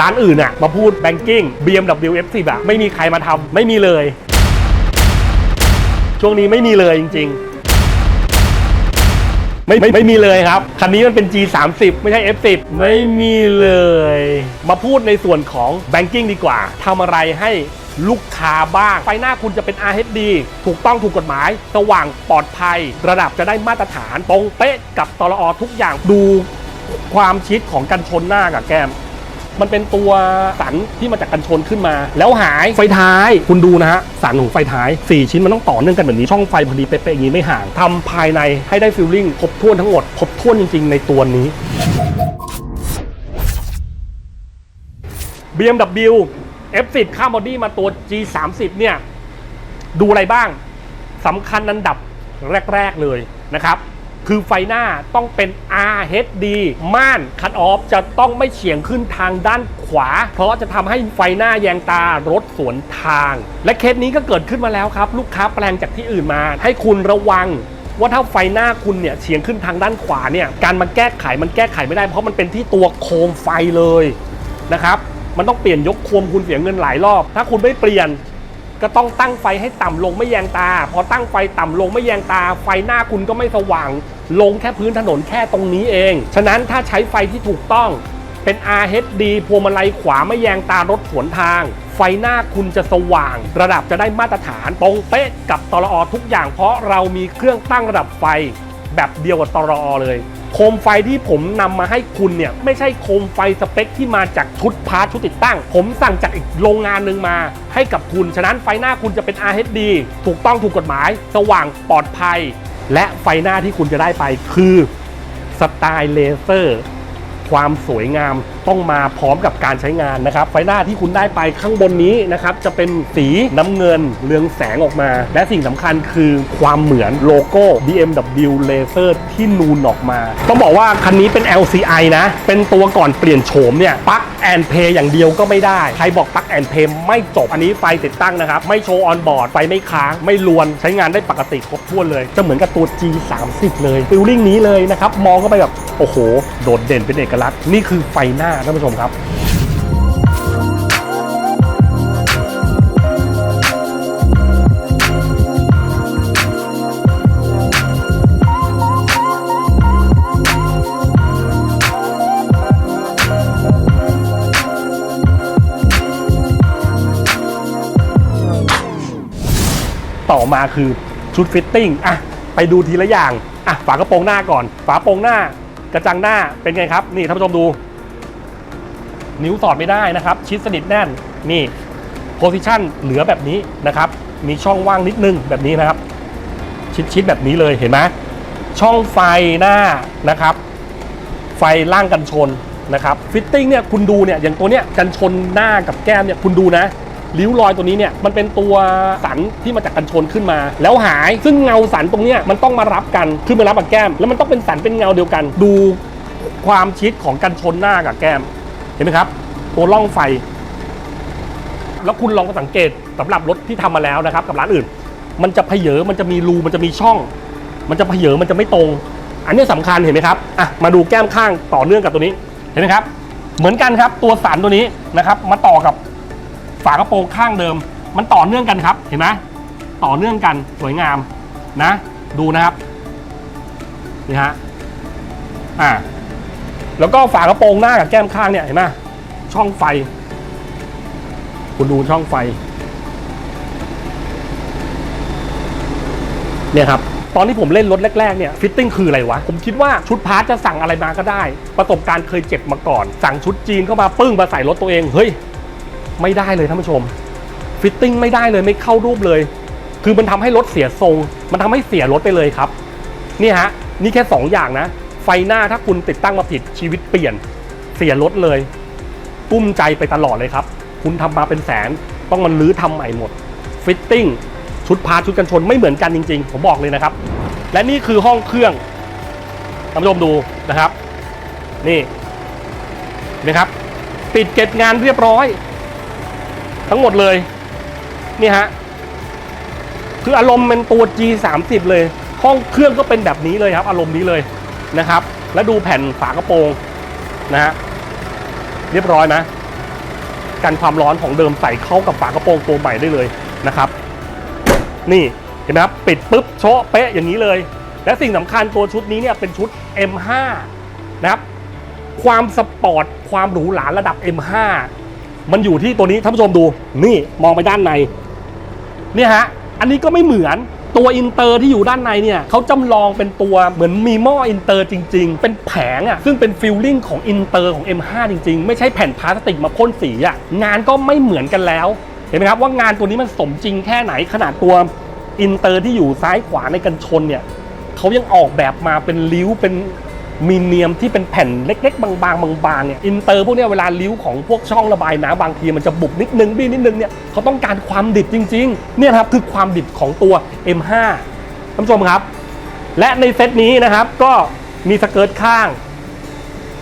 ร้านอื่นอะมาพูดแบงกิ้ง BMW F10 อะไม่มีใครมาทำไม่มีเลย ช่วงนี้ไม่มีเลยจริง ๆ ไม่ไม่ไม่มีเลยครับ คันนี้มันเป็น G30 ไม่ใช่ F10 ไม่มีเลย มาพูดในส่วนของ Banking ดีกว่าทำอะไรให้ลูกค้าบ้าง ไฟหน้าคุณจะเป็น RHD ถูกต้องถูกกฎหมาย สว่างปลอดภัย ระดับจะได้มาตรฐานตรงเป๊ะกับตลอทุกอย่างดูความชิดของกันชนหน้ากับแก้ม มันเป็นตัวสันที่มาจากกันชนขึ้นมา แล้วหายไฟท้าย คุณดูนะฮะสันของไฟท้าย 4 ชิ้นมันต้องต่อเนื่องกันแบบนี้ช่องไฟพอดีเป๊ะๆอย่างนี้ไม่ห่างทำภายในให้ได้ฟิลลิ่งครบถ้วนทั้งหมดครบถ้วนจริง ๆ ในตัวนี้ BMW F10 ข้ามบอดี้มาตัว G30 เนี่ย ดูอะไรบ้างสำคัญอันดับแรก ๆ เลยนะครับ คือไฟหน้าต้องเป็น RHD ม่านคัดออฟจะต้องไม่เฉียงขึ้นทางด้านขวา เพราะจะทำให้ไฟหน้าแยงตารถสวนทาง และเคสนี้ก็เกิดขึ้นมาแล้วครับ ลูกค้าแปลงจากที่อื่นมา ให้คุณระวังว่าถ้าไฟหน้าคุณเนี่ยเฉียงขึ้นทางด้านขวาเนี่ยการมาแก้ไขมันแก้ไขไม่ได้ เพราะมันเป็นที่ตัวโคมไฟเลยนะครับมันต้องเปลี่ยนยกโคมคุณเสียเงินหลายรอบ ถ้าคุณไม่เปลี่ยน ก็ต้องตั้งไฟให้ต่ำลงไม่แยงตา พอตั้งไฟต่ำลงไม่แยงตา ไฟหน้าคุณก็ไม่สว่าง ลงแค่พื้นถนนแค่ตรงนี้เอง ฉะนั้นถ้าใช้ไฟที่ถูกต้องเป็น RHD พวงมาลัยขวาไม่แยงตารถสวนทาง ไฟหน้าคุณจะสว่าง ระดับจะได้มาตรฐานตรงเป๊ะกับตลอทุกอย่างเพราะเรามีเครื่องตั้งระดับไฟ แบบเดียวกับตรอเลย โคมไฟที่ผมนำมาให้คุณเนี่ย ไม่ใช่โคมไฟสเปคที่มาจากชุดพาร์ทชุดติดตั้ง ผมสั่งจากอีกโรงงานหนึ่งมาให้กับคุณ ฉะนั้นไฟหน้าคุณจะเป็น RHD ถูกต้องถูกกฎหมาย สว่างปลอดภัย และไฟหน้าที่คุณจะได้ไปคือสไตล์เลเซอร์ ความสวยงามต้องมาพร้อมกับการใช้งานนะครับ ไฟหน้าที่คุณได้ไปข้างบนนี้นะครับจะเป็นสีน้ำเงินเรืองแสงออกมา และสิ่งสำคัญคือความเหมือนโลโก้ BMW Laser ที่นูนออกมา ต้องบอกว่าคันนี้เป็น LCI นะ เป็นตัวก่อนเปลี่ยนโฉมเนี่ยปลั๊กแอนเพย์อย่างเดียวก็ไม่ได้ ใครบอกปลั๊กแอนเพย์ไม่จบ อันนี้ไฟติดตั้งนะครับ ไม่โชว์ออนบอร์ด ไฟไม่ค้าง ไม่ลวน ใช้งานได้ปกติครบถ้วนเลย จะเหมือนกับตัว G30 เลยฟิลลิ่งนี้เลยนะครับ มองเข้าไปแบบ โอ้โห โดดเด่นเป็นเอกลักษณ์ นี่คือไฟหน้าท่านผู้ชมครับต่อมาคือชุดฟิตติ้งอะไปดูทีละอย่างอะฝากระโปรงหน้าก่อน ฝาโปรงหน้ากระจังหน้าเป็นไงครับ นี่ท่านผู้ชมดู นิ้วสอดไม่ได้นะครับ ชิดสนิทแน่นนี่โพซิชันเหลือแบบนี้นะครับ มีช่องว่างนิดนึงแบบนี้นะครับ ชิดชิดแบบนี้เลยเห็นไหมช่องไฟหน้านะครับ ไฟล่างกันชนนะครับฟิตติ้งเนี่ยคุณดูเนี่ยอย่างตัวเนี้ยกันชนหน้ากับแก้มเนี่ยคุณดูนะริ้วรอยตัวนี้เนี่ยมันเป็นตัวสันที่มาจากกันชนขึ้นมา แล้วหายซึ่งเงาสันตรงเนี้ยมันต้องมารับกันขึ้นมารับกับแก้ม แล้วมันต้องเป็นสันเป็นเงาเดียวกัน ดูความชิดของกันชนหน้ากับแก้ม ห็นไหมครับ ตัวล่องไฟ แล้วคุณลองสังเกตสำหรับรถที่ทำมาแล้วนะครับ กับร้านอื่น มันจะเพเยอมันจะมีรูมันจะมีช่อง มันจะเพเยอมันจะไม่ตรง อันนี้สำคัญเห็นไหมครับอะมาดูแก้มข้างต่อเนื่องกับตัวนี้เห็นไหมครับ เหมือนกันครับตัวสันตัวนี้นะครับ มาต่อกับฝากระโปรงข้างเดิม มันต่อเนื่องกันครับ เห็นไหมต่อเนื่องกันสวยงามนะ ดูนะครับนี่ฮะอ่า แล้วก็ฝากระโปรงหน้ากับแก้มข้างเนี่ยเห็นไหมช่องไฟ คุณดูช่องไฟ เนี่ยครับ ตอนที่ผมเล่นรถแรก ๆ เนี่ยฟิตติ้งคืออะไรวะ ผมคิดว่าชุดพาร์ทจะสั่งอะไรมาก็ได้ ประสบการณ์เคยเจ็บมาก่อน สั่งชุดจีนเข้ามาปึ้งมาใส่รถตัวเอง เฮ้ย ไม่ได้เลยท่านผู้ชม ฟิตติ้งไม่ได้เลยไม่เข้ารูปเลย คือมันทำให้รถเสียทรง มันทำให้เสียรถไปเลยครับ นี่ฮะ นี่แค่ 2 อย่างนะ ไฟหน้าถ้าคุณติดตั้งมาผิดชีวิตเปลี่ยนเสียรถเลยกุ้มใจไปตลอดเลยครับ คุณทำมาเป็นแสนต้องมันรื้อทำใหม่หมดฟิตติ้งชุดพาร์ชุดกันชนไม่เหมือนกันจริง ๆ ผมบอกเลยนะครับ และนี่คือห้องเครื่องท่านผู้ชมดูนะครับ นี่นะครับ ปิดเก็บงานเรียบร้อย ทั้งหมดเลย นี่ฮะคืออารมณ์เป็นตัว G30 เลย ห้องเครื่องก็เป็นแบบนี้เลยครับ อารมณ์นี้เลย นะครับ แล้วดูแผ่นฝากระโปรงนะฮะเรียบร้อยนะกันความร้อนของเดิมใส่เข้ากับฝากระโปรงตัวใหม่ได้เลยนะครับ นี่เห็นไหมครับปิดปุ๊บโชะเป๊ะอย่างนี้เลย และสิ่งสำคัญตัวชุดนี้เนี่ยเป็นชุด M5 นะครับความสปอร์ตความหรูหราระดับ M5 มันอยู่ที่ตัวนี้ท่านผู้ชมดู นี่มองไปด้านในเนี่ยฮะอันนี้ก็ไม่เหมือน ตัวอินเตอร์ที่อยู่ด้านในเนี่ยเขาจำลองเป็นตัวเหมือนมีหม้ออินเตอร์จริง ๆ เป็นแผงอะ่ะซึ่งเป็นฟิลลิ่งของอินเตอร์ของ M5 จริง ๆ ไม่ใช่แผ่นพลาสติกมาพ่นสีอะ่ะงานก็ไม่เหมือนกันแล้ว เห็นไหมครับว่างานตัวนี้มันสมจริงแค่ไหนขนาดตัวอินเตอร์ที่อยู่ซ้ายขวาในกันชนเนี่ยเขายังออกแบบมาเป็นริ้วเป็น มีเนียมที่เป็นแผ่นเล็ก ๆ บางๆบางๆเนี่ยอินเตอร์พวกเนี้ยเวลาริ้วของพวกช่องระบายน้ำบางทีมันจะบุบนิดนึงบี้นิดนึงเนี่ยเขาต้องการความดิบจริงๆเนี่ยครับคือความดิบของตัว M5 ท่านผู้ชมครับ และในเซตนี้นะครับก็มีสเกิร์ตข้าง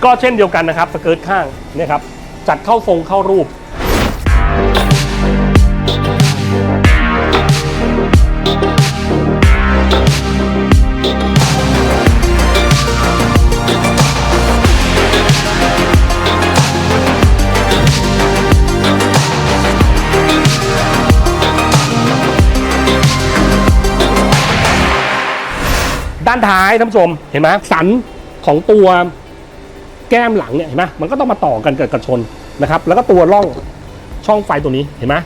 ก็เช่นเดียวกันนะครับสเกิร์ตข้างเนี่ยครับจัดเข้าทรงเข้ารูป ด้านท้ายท่านผู้ชมเห็นไหมสันของตัวแก้มหลังเนี่ยเห็นไหมมันก็ต้องมาต่อกันกับกระชนนะครับ แล้วก็ตัวร่องช่องไฟตัวนี้เห็นไหม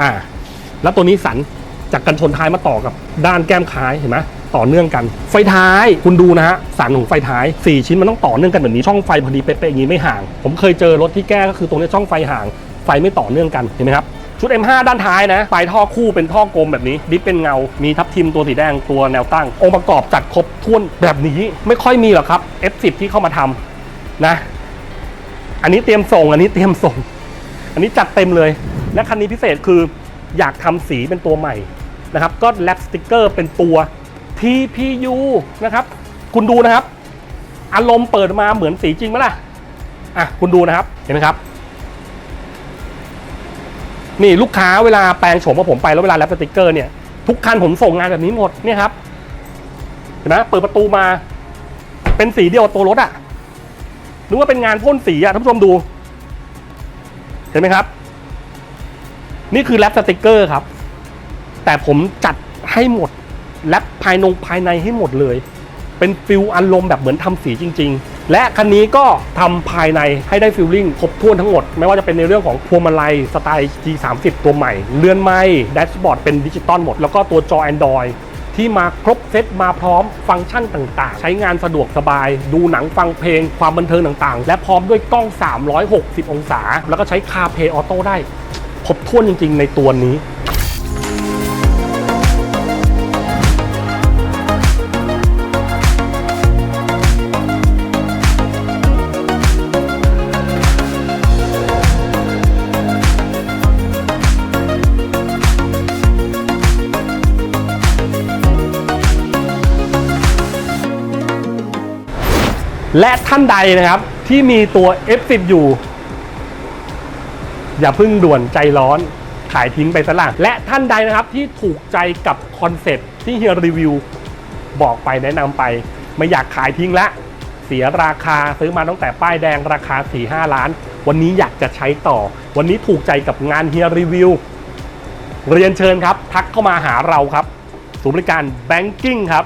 อ่า แล้วตัวนี้สันจากกันชนท้ายมาต่อกับด้านแก้มท้ายเห็นไหมต่อเนื่องกัน ไฟท้ายคุณดูนะฮะสันของไฟท้าย 4 ชิ้นมันต้องต่อเนื่องกันแบบนี้ช่องไฟพอดีเป๊ะๆอย่างนี้ไม่ห่าง ผมเคยเจอรถที่แก้ก็คือตรงนี้ช่องไฟห่าง ไฟไม่ต่อเนื่องกันเห็นไหมครับ ชุด M5 ด้านท้ายนะปลายท่อคู่เป็นท่อกลมแบบนี้ ดิฟเป็นเงา มีทับทิมตัวสีแดงตัวแนวตั้ง องค์ประกอบจัดครบถ้วนแบบนี้ไม่ค่อยมีหรอกครับ F10 ที่เข้ามาทำนะ อันนี้เตรียมส่งอันนี้เตรียมส่ง อันนี้จัดเต็มเลย และคันนี้พิเศษคืออยากทำสีเป็นตัวใหม่นะครับ ก็แลปสติกเกอร์เป็นตัว TPU นะครับ คุณดูนะครับ อารมณ์เปิดมาเหมือนสีจริงไหมล่ะอะคุณดูนะครับเห็นไหมครับ นี่ลูกค้าเวลาแปลงโฉมกับผมไปแล้วเวลาแรปสติกเกอร์เนี่ยทุกคันผมส่งงานแบบนี้หมดเนี่ยครับเห็นไหมเปิดประตูมา เป็นสีเดียวตัวรถอะนึกว่าเป็นงานพ่นสีอะท่านผู้ชมดู เห็นไหมครับ นี่คือแรปสติกเกอร์ครับ แต่ผมจัดให้หมดแรปภายนงภายในให้หมดเลย เป็นฟิลอารมณ์แบบเหมือนทำสีจริง ๆ และคันนี้ก็ทำภายในให้ได้ฟิลลิ่งครบถ้วนทั้งหมด ไม่ว่าจะเป็นในเรื่องของพวงมาลัยสไตล์ G30 ตัวใหม่ เลื่อนไม้แดชบอร์ดเป็นดิจิตอลหมด แล้วก็ตัวจอ Android ที่มาครบเซตมาพร้อมฟังก์ชันต่างๆ ใช้งานสะดวกสบาย ดูหนังฟังเพลง ความบันเทิงต่างๆ และพร้อมด้วยกล้อง 360 องศา แล้วก็ใช้คาเพย์ออโต้ได้ครบถ้วนจริงๆ ในตัวนี้ และท่านใดนะครับที่มีตัว F10 อยู่ อย่าเพิ่งด่วนใจร้อนขายทิ้งไปซะละและท่านใดนะครับที่ถูกใจกับคอนเซ็ปต์ที่เฮียรีวิวบอกไปแนะนำไป ไม่อยากขายทิ้งละ เสียราคาซื้อมาตั้งแต่ป้ายแดงราคา 4-5 ล้าน วันนี้อยากจะใช้ต่อ วันนี้ถูกใจกับงานเฮียรีวิวเรียนเชิญครับ ทักเข้ามาหาเราครับศูนย์บริการแบงกิ้งครับ